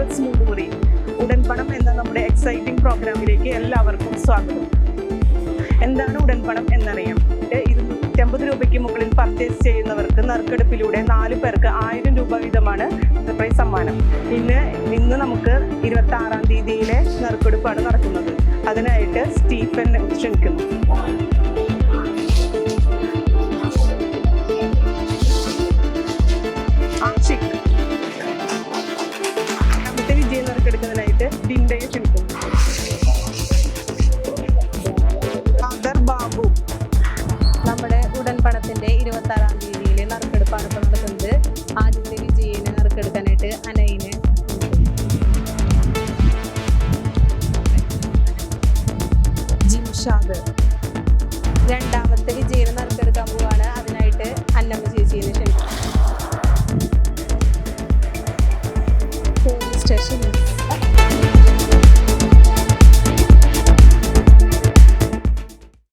Express മുണ്ടുമുറി ഉടൻപണം എന്ന നമ്മുടെ exciting പ്രോഗ്രാമിലേക്ക് എല്ലാവർക്കും സ്വാഗതം. എന്താണ് ഉടൻപണം എന്നറിയാം? ഇരുന്നൂറ്റമ്പത് രൂപയ്ക്ക് മുകളിൽ പർച്ചേസ് ചെയ്യുന്നവർക്ക് നറുക്കെടുപ്പിലൂടെ നാല് പേർക്ക് ആയിരം രൂപ വീതമാണ് സർപ്രൈസ് സമ്മാനം. ഇന്ന് ഇന്ന് നമുക്ക് ഇരുപത്തി ആറാം തീയതിയിലെ നറുക്കെടുപ്പാണ് നടക്കുന്നത്. അതിനായിട്ട് സ്റ്റീഫൻ ക്ഷണിക്കുന്നു. പണത്തിന്റെ ഇരുപത്തി ആറാം തീയതിയിൽ നറുക്കെടുപ്പാണ് നടക്കുന്നത്. ആദ്യത്തെ വിജയിനെ നറുക്കെടുക്കാനായിട്ട് അനയിന്. ജിംഷാദ് രണ്ടാമത്തെ വിജയിനെ നറുക്കെടുക്കാൻ പോവാണ്. അതിനായിട്ട് അന്നമ്മ ചേച്ചിയെ ക്ഷണിക്കും പോലീസ് സ്റ്റേഷൻ